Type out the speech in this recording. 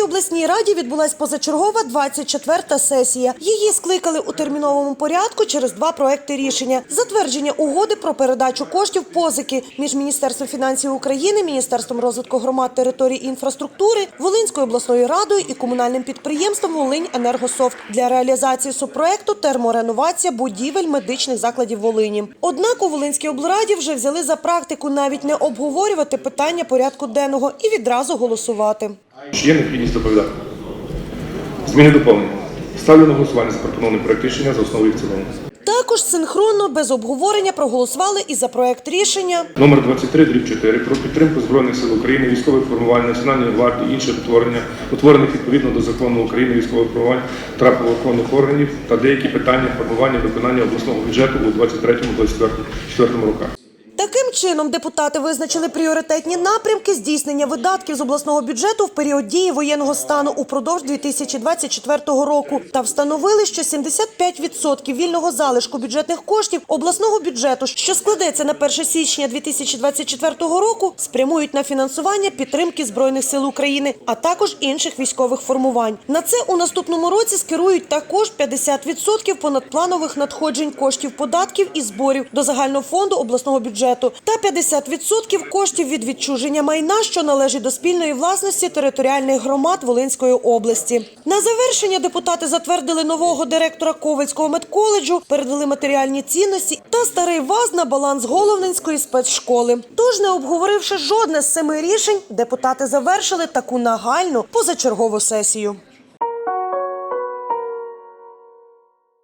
Волинській обласній раді відбулась позачергова 24-та сесія. Її скликали у терміновому порядку через два проекти рішення: затвердження угоди про передачу коштів позики між Міністерством фінансів України, Міністерством розвитку громад, територій і інфраструктури, Волинською обласною радою і комунальним підприємством Волинь Енергософт для реалізації субпроекту термореновація будівель медичних закладів Волині. Однак у Волинській облраді вже взяли за практику навіть не обговорювати питання порядку денного і відразу голосувати. Чи є необхідність доповідати? Зміни доповнення. Ставлю на голосування запропонований проект рішення за основу і в цілому. Також синхронно без обговорення проголосували і за проект рішення. Номер 23, дріб 4 про підтримку Збройних сил України, військових формувань, Національної гвардії, інших утворення, утворених відповідно до закону України, військових формувань та правоохоронних органів та деякі питання формування виконання обласного бюджету у 23-24 роках. Чином, депутати визначили пріоритетні напрямки здійснення видатків з обласного бюджету в період дії воєнного стану упродовж 2024 року та встановили, що 75% вільного залишку бюджетних коштів обласного бюджету, що складеться на 1 січня 2024 року, спрямують на фінансування підтримки збройних сил України, а також інших військових формувань. На це у наступному році скерують також 50% понадпланових надходжень коштів податків і зборів до загального фонду обласного бюджету та 50% коштів від відчуження майна, що належить до спільної власності територіальних громад Волинської області. На завершення депутати затвердили нового директора Ковальського медколеджу, передали матеріальні цінності та старий ваз на баланс Головненської спецшколи. Тож, не обговоривши жодне з семи рішень, депутати завершили таку нагальну позачергову сесію.